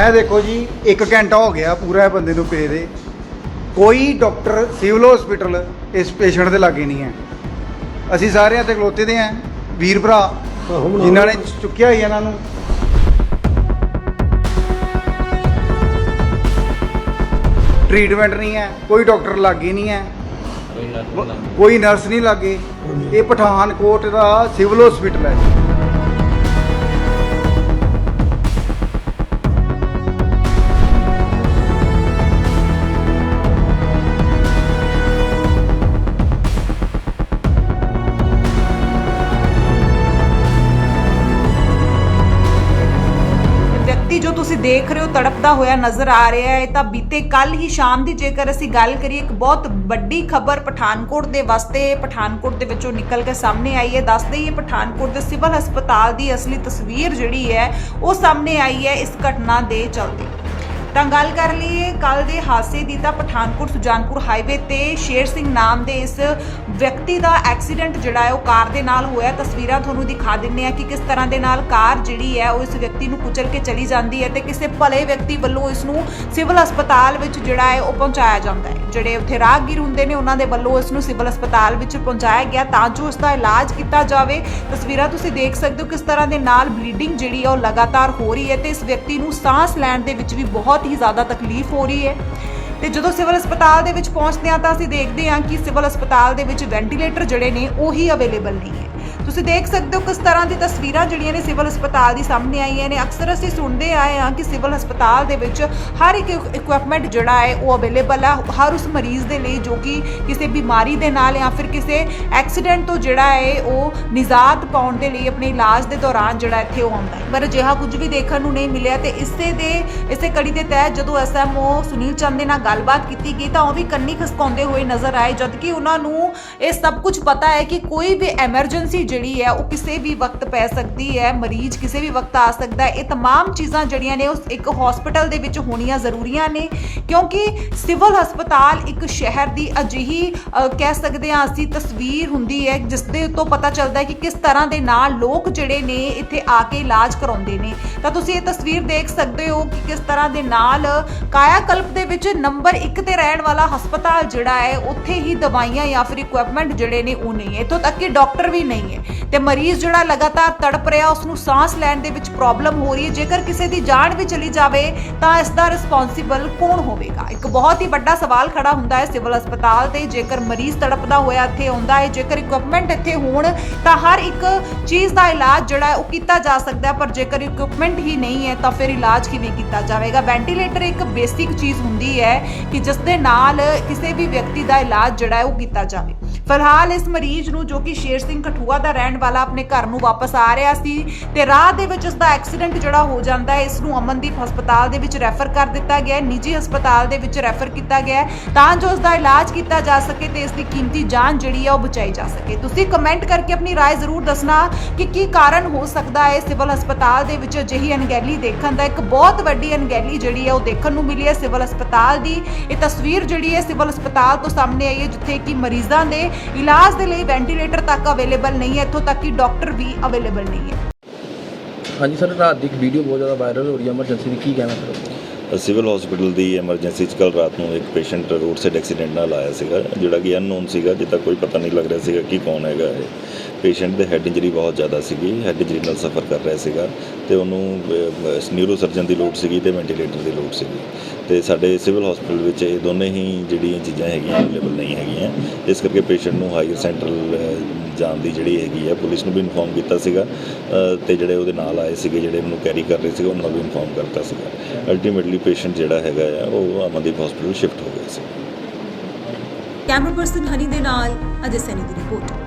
ਇਹ ਦੇਖੋ ਜੀ 1 ਘੰਟਾ ਹੋ ਗਿਆ ਪੂਰਾ ਇਹ ਬੰਦੇ ਨੂੰ ਪਏ ਦੇ। ਕੋਈ ਡਾਕਟਰ ਸਿਵਲ ਹਸਪੀਟਲ ਇਸ ਪੇਸ਼ੈਂਟ ਦੇ ਲਾਗੇ ਨਹੀਂ ਹੈ। ਅਸੀਂ ਸਾਰੇ ਇੱਥੇ ਖਲੋਤੇ ਦੇ ਆਂ ਵੀਰ ਭਰਾ ਜਿਨ੍ਹਾਂ ਨੇ ਚੁੱਕਿਆ ਹੀ ਇਹਨਾਂ ਨੂੰ। ਟ੍ਰੀਟਮੈਂਟ ਨਹੀਂ ਹੈ ਕੋਈ ਡਾਕਟਰ ਲਾਗੇ ਨਹੀਂ ਹੈ। ਕੋਈ ਨਰਸ ਨਹੀਂ ਲਾਗੇ। ਇਹ ਪਠਾਨਕੋਟ ਦਾ ਸਿਵਲ ਹਸਪੀਟਲ ਹੈ। ਜੋ ਤੁਸੀਂ ਦੇਖ ਰਹੇ ਹੋ ਤੜਪਦਾ ਹੋਇਆ ਨਜ਼ਰ ਆ ਰਿਹਾ ਹੈ ਤਾਂ ਬੀਤੇ ਕੱਲ ਹੀ ਸ਼ਾਮ ਦੀ ਜੇਕਰ ਅਸੀਂ ਗੱਲ ਕਰੀਏ, ਇੱਕ ਬਹੁਤ ਵੱਡੀ ਖਬਰ ਪਠਾਨਕੋਟ ਦੇ ਵਾਸਤੇ, ਪਠਾਨਕੋਟ ਦੇ ਵਿੱਚੋਂ ਨਿਕਲ ਕੇ ਸਾਹਮਣੇ ਆਈ ਹੈ। ਦੱਸ ਦਈਏ, ਪਠਾਨਕੋਟ ਦੇ ਸਿਵਲ ਹਸਪਤਾਲ ਦੀ ਅਸਲੀ ਤਸਵੀਰ ਜਿਹੜੀ ਹੈ, ਉਹ ਸਾਹਮਣੇ ਆਈ ਹੈ ਇਸ ਘਟਨਾ ਦੇ ਚਲਦੇ। ਤਾਂ ਗੱਲ ਕਰ ਲਈਏ ਕੱਲ ਦੇ ਹਾਦਸੇ ਦੀ ਤਾਂ ਪਠਾਨਕੋਟ ਸੁਜਾਨਪੁਰ ਹਾਈਵੇ ਤੇ ਸ਼ੇਰ ਸਿੰਘ ਨਾਮ ਦੇ ਇਸ ਵਿਅਕਤੀ ਦਾ ਐਕਸੀਡੈਂਟ ਜਿਹੜਾ ਹੈ, ਉਹ ਕਾਰ ਦੇ ਨਾਲ ਹੋਇਆ। ਤਸਵੀਰਾਂ ਤੁਹਾਨੂੰ ਦਿਖਾ ਦਿੰਨੇ ਆ ਕਿ ਕਿਸ ਤਰ੍ਹਾਂ ਦੇ ਨਾਲ ਕਾਰ ਜਿਹੜੀ ਹੈ, ਉਹ ਇਸ ਵਿਅਕਤੀ ਨੂੰ ਕੁਚਲ ਕੇ ਚਲੀ ਜਾਂਦੀ ਹੈ ਤੇ ਕਿਸੇ ਭਲੇ ਵਿਅਕਤੀ ਵੱਲੋਂ ਇਸ ਨੂੰ ਸਿਵਲ ਹਸਪਤਾਲ ਵਿੱਚ ਜਿਹੜਾ ਹੈ, ਉਹ ਪਹੁੰਚਾਇਆ ਜਾਂਦਾ ਹੈ। ਜਿਹੜੇ ਉੱਥੇ ਰਾਹਗੀਰ ਹੁੰਦੇ ਨੇ, ਉਹਨਾਂ ਦੇ ਵੱਲੋਂ ਇਸ ਨੂੰ ਸਿਵਲ ਹਸਪਤਾਲ ਵਿੱਚ ਪਹੁੰਚਾਇਆ ਗਿਆ ਤਾਂ ਜੋ ਇਸ ਦਾ ਇਲਾਜ ਕੀਤਾ ਜਾਵੇ। ਤਸਵੀਰਾਂ ਤੁਸੀਂ ਦੇਖ ਸਕਦੇ ਹੋ ਕਿਸ ਤਰ੍ਹਾਂ ਦੇ ਨਾਲ ਬਲੀਡਿੰਗ ਜਿਹੜੀ ਹੈ, ਉਹ ਲਗਾਤਾਰ ਹੋ ਰਹੀ ਹੈ ਤੇ ਇਸ ਵਿਅਕਤੀ ਨੂੰ ਸਾਹ ਲੈਣ ਦੇ ਵਿੱਚ ਵੀ ਬਹੁਤ ਬਹੁਤ ਹੀ ਜ਼ਿਆਦਾ ਤਕਲੀਫ ਹੋ ਰਹੀ ਹੈ। ਤੇ ਜਦੋਂ ਸਿਵਲ ਹਸਪਤਾਲ ਦੇ ਵਿੱਚ ਪਹੁੰਚਦੇ ਹਾਂ ਤਾਂ ਅਸੀਂ ਦੇਖਦੇ ਹਾਂ ਕਿ ਸਿਵਲ ਹਸਪਤਾਲ ਦੇ ਵਿੱਚ ਵੈਂਟੀਲੇਟਰ ਜਿਹੜੇ ਨੇ ਉਹੀ ਅਵੇਲੇਬਲ ਨਹੀਂ ਹੈ। ਤੁਸੀਂ ਦੇਖ ਸਕਦੇ ਹੋ ਕਿਸ ਤਰ੍ਹਾਂ ਦੀ ਤਸਵੀਰਾਂ ਜਿਹੜੀਆਂ ਨੇ ਸਿਵਲ ਹਸਪਤਾਲ ਦੀ ਸਾਹਮਣੇ ਆਈਆਂ ਨੇ। ਅਕਸਰ ਅਸੀਂ ਸੁਣਦੇ ਆਏ ਹਾਂ ਕਿ ਸਿਵਲ ਹਸਪਤਾਲ ਦੇ ਵਿੱਚ ਹਰ ਇੱਕ ਇਕਵਿਪਮੈਂਟ ਜਿਹੜਾ ਹੈ ਉਹ ਅਵੇਲੇਬਲ ਹੈ ਹਰ ਉਸ ਮਰੀਜ਼ ਦੇ ਲਈ ਜੋ ਕਿ ਕਿਸੇ ਬਿਮਾਰੀ ਦੇ ਨਾਲ ਜਾਂ ਫਿਰ ਕਿਸੇ ਐਕਸੀਡੈਂਟ ਤੋਂ ਜਿਹੜਾ ਹੈ ਉਹ ਨਿਜਾਤ ਪਾਉਣ ਦੇ ਲਈ ਆਪਣੇ ਇਲਾਜ ਦੇ ਦੌਰਾਨ ਜਿਹੜਾ ਇੱਥੇ ਉਹ ਆਉਂਦਾ ਹੈ। ਪਰ ਅਜਿਹਾ ਕੁਝ ਵੀ ਦੇਖਣ ਨੂੰ ਨਹੀਂ ਮਿਲਿਆ ਤੇ ਇਸੇ ਦੇ, ਇਸੇ ਕੜੀ ਦੇ ਤਹਿਤ ਜਦੋਂ ਐਸਐਮਓ ਸੁਨੀਲ ਚੰਦ ਦੇ ਨਾਲ ਗੱਲਬਾਤ ਕੀਤੀ ਗਈ ਤਾਂ ਉਹ ਵੀ ਕੰਨੀ ਖਸਕਾਉਂਦੇ ਹੋਏ ਨਜ਼ਰ ਆਏ, ਜਦਕਿ ਉਹਨਾਂ ਨੂੰ ਇਹ ਸਭ ਕੁਝ ਪਤਾ ਹੈ ਕਿ ਕੋਈ ਵੀ ਐਮਰਜੈਂਸੀ ਜਿਹੜੀ ਹੈ ਉਹ ਕਿਸੇ ਵੀ ਵਕਤ ਪੈ ਸਕਦੀ ਹੈ ਮਰੀਜ਼ ਕਿਸੇ ਵੀ ਵਕਤ ਆ ਸਕਦਾ ਹੈ ਇਹ तमाम ਚੀਜ਼ਾਂ ਜਿਹੜੀਆਂ ਨੇ ਉਸ ਇੱਕ ਹਸਪੀਟਲ ਦੇ ਵਿੱਚ ਹੋਣੀਆਂ ਜ਼ਰੂਰੀਆਂ ਨੇ ਕਿਉਂਕਿ ਸਿਵਲ ਹਸਪਤਾਲ ਇੱਕ ਸ਼ਹਿਰ ਦੀ ਅਜਿਹੀ ਅ, ਕਹਿ ਸਕਦੇ ਹਾਂ ਅਸੀਂ ਤਸਵੀਰ ਹੁੰਦੀ ਹੈ ਜਿਸ ਦੇ ਉੱਤੋਂ ਪਤਾ ਚੱਲਦਾ ਹੈ ਕਿ ਕਿਸ ਤਰ੍ਹਾਂ ਦੇ ਨਾਲ ਲੋਕ ਜਿਹੜੇ ਨੇ ਇੱਥੇ ਆ ਕੇ ਇਲਾਜ ਕਰਾਉਂਦੇ ਨੇ ਤਾਂ ਤੁਸੀਂ ਇਹ ਤਸਵੀਰ ਦੇਖ ਸਕਦੇ ਹੋ ਕਿ ਕਿਸ ਤਰ੍ਹਾਂ ਦੇ ਨਾਲ ਕਾਇਆਕਲਪ ਦੇ ਵਿੱਚ ਨੰਬਰ 1 ਤੇ ਰਹਿਣ ਵਾਲਾ ਹਸਪਤਾਲ ਜਿਹੜਾ ਹੈ ਉੱਥੇ ਹੀ ਦਵਾਈਆਂ ਜਾਂ ਫਿਰ ਇਕਵਿਪਮੈਂਟ ਜਿਹੜੇ ਨੇ ਉਹ ਨਹੀਂ ਹੈ ਇੱਥੋਂ ਤੱਕ ਕਿ ਡਾਕਟਰ ਵੀ ਨਹੀਂ ਹੈ ਤੇ ਮਰੀਜ਼ ਜਿਹੜਾ ਲਗਾਤਾਰ ਤੜਪ ਰਿਹਾ ਉਸ ਨੂੰ ਸਾਹ ਲੈਣ ਦੇ ਵਿੱਚ ਪ੍ਰੋਬਲਮ ਹੋ ਰਹੀ ਹੈ। ਜੇਕਰ ਕਿਸੇ ਦੀ ਜਾਨ ਵੀ ਚਲੀ ਜਾਵੇ, ਤਾਂ ਇਸ ਦਾ ਰਿਸਪੌਂਸਿਬਲ ਕੌਣ ਹੋਵੇਗਾ? ਇੱਕ ਬਹੁਤ ਹੀ ਵੱਡਾ ਸਵਾਲ ਖੜਾ ਹੁੰਦਾ ਹੈ ਸਿਵਲ ਹਸਪਤਾਲ ਤੇ। ਜੇਕਰ ਮਰੀਜ਼ ਤੜਪਦਾ ਹੋਇਆ ਇੱਥੇ ਆਉਂਦਾ ਹੈ, ਜੇਕਰ ਇਕਵਿਪਮੈਂਟ ਇੱਥੇ ਹੋਣ, ਤਾਂ ਹਰ ਇੱਕ ਚੀਜ਼ ਦਾ ਇਲਾਜ ਜਿਹੜਾ ਉਹ ਕੀਤਾ ਜਾ ਸਕਦਾ ਪਰ ਜੇਕਰ ਇਕਵਿਪਮੈਂਟ ਹੀ ਨਹੀਂ ਹੈ, ਤਾਂ ਫਿਰ ਇਲਾਜ ਕਿਵੇਂ ਕੀਤਾ ਜਾਵੇਗਾ? ਵੈਂਟੀਲੇਟਰ ਇੱਕ ਬੇਸਿਕ ਚੀਜ਼ ਹੁੰਦੀ ਹੈ ਕਿ ਜਿਸ ਦੇ ਨਾਲ ਕਿਸੇ ਵੀ ਵਿਅਕਤੀ ਦਾ ਇਲਾਜ ਜਿਹੜਾ ਹੈ ਉਹ ਕੀਤਾ ਜਾਵੇ। ਫਿਲਹਾਲ ਇਸ ਮਰੀਜ਼ ਨੂੰ ਜੋ ਕਿ ਸ਼ੇਰ ਸਿੰਘ ਕਠੂਆ ਦਾ ਰਹਿਣ ਵਾਲਾ ਆਪਣੇ ਘਰ ਨੂੰ ਵਾਪਸ ਆ ਰਿਹਾ ਸੀ ਤੇ ਰਾਹ ਦੇ ਵਿੱਚ ਇਸ ਦਾ ਐਕਸੀਡੈਂਟ ਜਿਹੜਾ ਹੋ ਜਾਂਦਾ ਹੈ ਇਸ ਨੂੰ ਅਮਨਦੀਪ ਹਸਪਤਾਲ ਦੇ ਵਿੱਚ ਰੈਫਰ ਕਰ ਦਿੱਤਾ ਗਿਆ ਹੈ ਨਿੱਜੀ ਹਸਪਤਾਲ ਦੇ ਵਿੱਚ ਰੈਫਰ ਕੀਤਾ ਗਿਆ ਹੈ ਤਾਂ ਜੋ ਇਸ ਦਾ ਇਲਾਜ ਕੀਤਾ ਜਾ ਸਕੇ ਤੇ ਇਸ ਦੀ ਕੀਮਤੀ ਜਾਨ ਜਿਹੜੀ ਹੈ ਉਹ ਬਚਾਈ ਜਾ ਸਕੇ ਤੁਸੀਂ ਕਮੈਂਟ ਕਰਕੇ ਆਪਣੀ رائے ਜ਼ਰੂਰ ਦੱਸਣਾ ਕਿ ਕੀ ਕਾਰਨ ਹੋ ਸਕਦਾ ਹੈ ਸਿਵਲ ਹਸਪਤਾਲ ਦੇ ਵਿੱਚ ਅਜਿਹੀ ਅਣਗਹਿਲੀ ਦੇਖਣ ਦਾ ਇੱਕ ਬਹੁਤ ਵੱਡੀ ਅਣਗਹਿਲੀ ਜਿਹੜੀ ਹੈ ਉਹ ਦੇਖਣ ਨੂੰ ਮਿਲੀ ਹੈ ਸਿਵਲ ਹਸਪਤਾਲ ਦੀ ਇਹ ਤਸਵੀਰ ਜਿਹੜੀ ਹੈ ਸਿਵਲ ਹਸਪਤਾਲ ਤੋਂ ਸਾਹਮਣੇ ਆਈ ਹੈ ਜਿੱਥੇ ਕਿ ਮਰੀਜ਼ਾਂ ਦੇ ਇਲਾਜ ਦੇ ਲਈ ਵੈਂਟੀਲੇਟਰ ਤੱਕ ਅਵੇਲੇਬਲ ਨਹੀਂ ਹੈ ਇੱਥੋਂ ਤੱਕ ਕਿ ਡਾਕਟਰ ਵੀ ਅਵੇਲੇਬਲ ਨਹੀਂ ਹੈ। ਹਾਂਜੀ ਸਰ ਰਾਤ ਦੀ ਇੱਕ ਵੀਡੀਓ ਬਹੁਤ ਜ਼ਿਆਦਾ ਵਾਇਰਲ ਹੋ ਰਹੀ ਹੈ। ਐਮਰਜੈਂਸੀ ਦੀ ਕੀ ਕਹਿਣਾ ਸਰ ਸਿਵਲ ਹਸਪੀਟਲ ਦੀ ਐਮਰਜੈਂਸੀ 'ਚ ਕੱਲ ਰਾਤ ਨੂੰ ਇੱਕ ਪੇਸ਼ੈਂਟ ਰੋਡ ਸਾਈਡ ਐਕਸੀਡੈਂਟ ਨਾਲ ਆਇਆ ਸੀਗਾ ਜਿਹੜਾ ਕਿ ਅਨਨੋਨ ਸੀਗਾ ਜਿੱਦਾਂ ਕੋਈ ਪਤਾ ਨਹੀਂ ਲੱਗ ਰਿਹਾ ਸੀਗਾ ਕਿ ਕੌਣ ਹੈਗਾ ਇਹ। ਪੇਸ਼ੈਂਟ ਦੇ ਹੈਡ ਇੰਜਰੀ ਬਹੁਤ ਜ਼ਿਆਦਾ ਸੀਗੀ ਹੈਡ ਇੰਜਰੀ ਨਾਲ ਸਫਰ ਕਰ ਰਿਹਾ ਸੀਗਾ ਤੇ ਉਹਨੂੰ ਨਿਊਰੋ ਸਰਜਨ ਦੀ ਲੋੜ ਸੀਗੀ ਤੇ ਵੈਂਟੀਲੇਟਰ ਦੀ ਲੋੜ ਸੀਗੀ। ਤੇ ਸਾਡੇ ਸਿਵਲ ਹਸਪੀਟਲ ਵਿੱਚ ਇਹ ਦੋਨੇ ਹੀ ਜਿਹੜੀਆਂ ਚੀਜ਼ਾਂ ਹੈਗੀਆਂ ਅਵੇਲੇਬਲ ਨਹੀਂ ਹੈਗੀਆਂ। ਇਸ ਕਰਕੇ ਪੇਸ਼ੈਂਟ ਨੂੰ ਹਾਇਰ ਸੈਂਟਰਲ ਜਾਣ ਦੀ ਜਿਹੜੀ ਹੈਗੀ ਹੈ ਪੁਲਿਸ ਨੂੰ ਵੀ ਇਨਫੋਰਮ ਕੀਤਾ ਸੀਗਾ ਅ, ਤੇ ਜਿਹੜੇ ਉਹਦੇ ਨਾਲ ਆਏ ਸੀਗੇ ਜਿਹੜੇ ਉਹਨੂੰ ਕੈਰੀ ਕਰ ਰਹੇ ਸੀਗੇ ਉਹਨਾਂ ਨੂੰ ਵੀ ਇਨਫੋਰਮ ਕਰਤਾ ਸੀਗਾ। ਅਲਟੀਮੇਟਲੀ ਪੇਸ਼ੈਂਟ ਜਿਹੜਾ ਹੈਗਾ ਆ ਉਹ ਅਮਨਦੀਪ ਹਸਪੀਟਲ ਸ਼ਿਫਟ ਹੋ ਗਿਆ ਸੀ। ਕੈਮਰਾ ਪਰਸਨ ਹਨੀ ਦੇ ਨਾਲ ਅਜੇ ਸੈਨੀ ਦੀ ਰਿਪੋਰਟ।